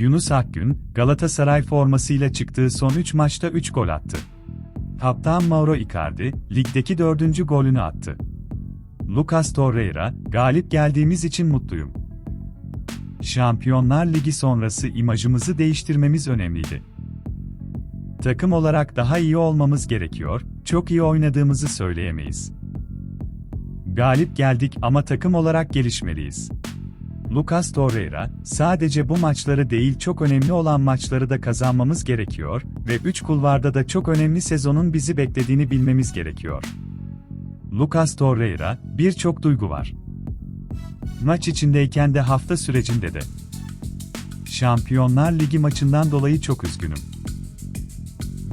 Yunus Akgün, Galatasaray formasıyla çıktığı son 3 maçta 3 gol attı. Kaptan Mauro Icardi, ligdeki dördüncü golünü attı. Lucas Torreira, galip geldiğimiz için mutluyum. Şampiyonlar Ligi sonrası imajımızı değiştirmemiz önemliydi. Takım olarak daha iyi olmamız gerekiyor, çok iyi oynadığımızı söyleyemeyiz. Galip geldik ama takım olarak gelişmeliyiz. Lucas Torreira, sadece bu maçları değil çok önemli olan maçları da kazanmamız gerekiyor ve 3 kulvarda da çok önemli sezonun bizi beklediğini bilmemiz gerekiyor. Lucas Torreira, birçok duygu var. Maç içindeyken de hafta sürecinde de. Şampiyonlar Ligi maçından dolayı çok üzgünüm.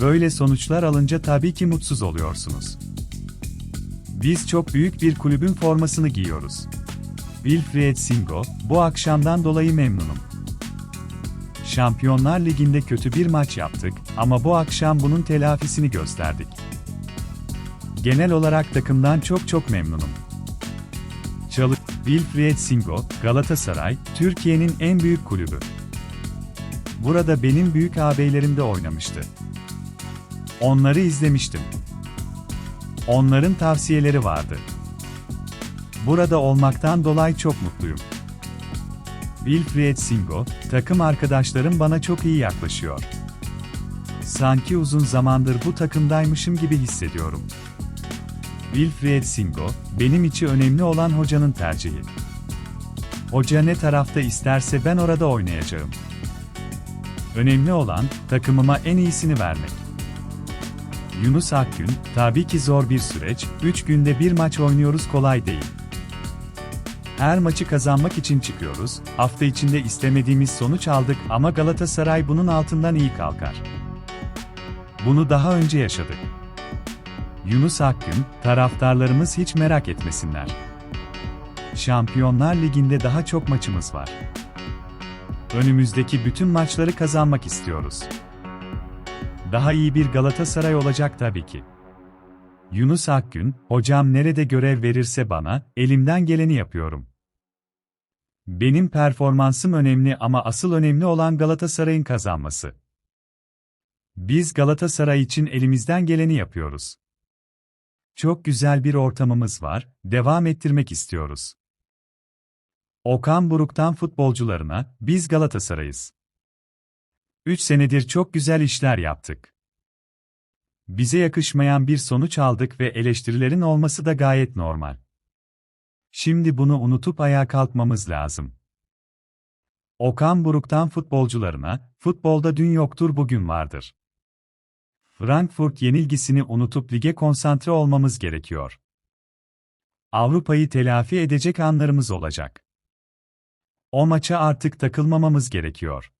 Böyle sonuçlar alınca tabii ki mutsuz oluyorsunuz. Biz çok büyük bir kulübün formasını giyiyoruz. Wilfried Singo, bu akşamdan dolayı memnunum. Şampiyonlar Ligi'nde kötü bir maç yaptık ama bu akşam bunun telafisini gösterdik. Genel olarak takımdan çok çok memnunum. Çalı Wilfried Singo, Galatasaray, Türkiye'nin en büyük kulübü. Burada benim büyük ağabeylerim de oynamıştı. Onları izlemiştim. Onların tavsiyeleri vardı. Burada olmaktan dolayı çok mutluyum. Wilfried Singo, takım arkadaşlarım bana çok iyi yaklaşıyor. Sanki uzun zamandır bu takımdaymışım gibi hissediyorum. Wilfried Singo, benim için önemli olan hocanın tercihi. Hoca ne tarafta isterse ben orada oynayacağım. Önemli olan, takımıma en iyisini vermek. Yunus Akgün, tabii ki zor bir süreç, 3 günde bir maç oynuyoruz kolay değil. Her maçı kazanmak için çıkıyoruz, hafta içinde istemediğimiz sonuç aldık ama Galatasaray bunun altından iyi kalkar. Bunu daha önce yaşadık. Yunus Akgün, taraftarlarımız hiç merak etmesinler. Şampiyonlar Ligi'nde daha çok maçımız var. Önümüzdeki bütün maçları kazanmak istiyoruz. Daha iyi bir Galatasaray olacak tabii ki. Yunus Akgün, hocam nerede görev verirse bana, elimden geleni yapıyorum. Benim performansım önemli ama asıl önemli olan Galatasaray'ın kazanması. Biz Galatasaray için elimizden geleni yapıyoruz. Çok güzel bir ortamımız var, devam ettirmek istiyoruz. Okan Buruk'tan futbolcularına, biz Galatasaray'ız. 3 senedir çok güzel işler yaptık. Bize yakışmayan bir sonuç aldık ve eleştirilerin olması da gayet normal. Şimdi bunu unutup ayağa kalkmamız lazım. Okan Buruk'tan futbolcularına, futbolda dün yoktur bugün vardır. Frankfurt yenilgisini unutup lige konsantre olmamız gerekiyor. Avrupa'yı telafi edecek anlarımız olacak. O maça artık takılmamamız gerekiyor.